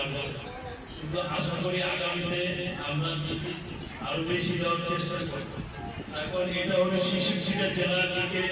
পারব কিন্তু আশা করি আগামীতে আমরা আরও বেশি দেওয়ার চেষ্টা করব এখন এটা হলো শিশির জেলার দিকে।